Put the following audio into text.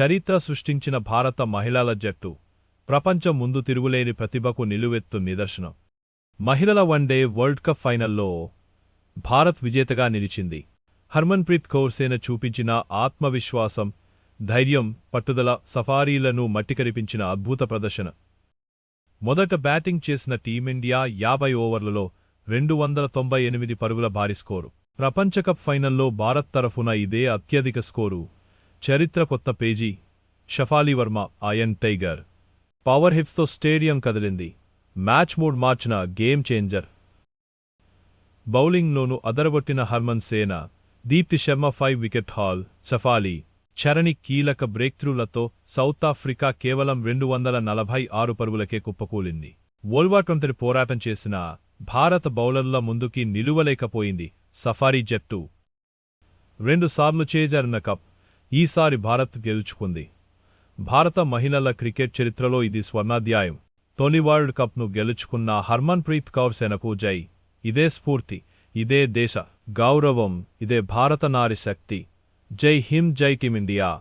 చరిత్ర సృష్టించిన భారత మహిళల జట్టు ప్రపంచం ముందు తిరుగులేని ప్రతిభకు నిలువెత్తు నిదర్శనం. మహిళల వన్డే వరల్డ్ కప్ ఫైనల్లో భారత్ విజేతగా నిలిచింది. హర్మన్ప్రీత్ కౌర్సేన చూపించిన ఆత్మవిశ్వాసం ధైర్యం పట్టుదల సఫారీలను మట్టికరిపించిన అద్భుత ప్రదర్శన. మొదట బ్యాటింగ్ చేసిన టీమిండియా యాభై ఓవర్లలో రెండు వందల తొంభై ఎనిమిది పరుగుల భారీ స్కోరు. ప్రపంచకప్ ఫైనల్లో భారత్ తరఫున ఇదే అత్యధిక స్కోరు. చరిత్ర కొత్త పేజీ షఫాలి వర్మ ఆయన్ టైగర్. పవర్ హిప్స్తో స్టేడియం కదిలింది. మ్యాచ్ మూడ్ మార్చిన గేమ్ చేంజర్. బౌలింగ్లోనూ అదరగొట్టిన హర్మన్ సేన Deepti Sharma five wicket haul Shafali Charani కీలక బ్రేక్థ్రూలతో సౌత్ ఆఫ్రికా కేవలం రెండు వందల నలభై ఆరు పరుగులకే కుప్పకూలింది. వోల్వాటొంతటి పోరాటం చేసిన భారత బౌలర్ల ముందుకి నిలువలేకపోయింది సఫారీ జట్టు. రెండుసార్లు చేజారిన కప్ ఈసారి భారత్ గెలుచుకుంది. భారత మహిళల క్రికెట్ చరిత్రలో ఇది స్వర్ణాధ్యాయం. తొలి వరల్డ్ కప్ను గెలుచుకున్న హర్మన్ ప్రీత్ కౌర్ సేనకు జై. ఇదే స్ఫూర్తి ఇదే దేశ గౌరవం ఇదే భారత నారి శక్తి. జై హిమ్ జై టీమిండియా.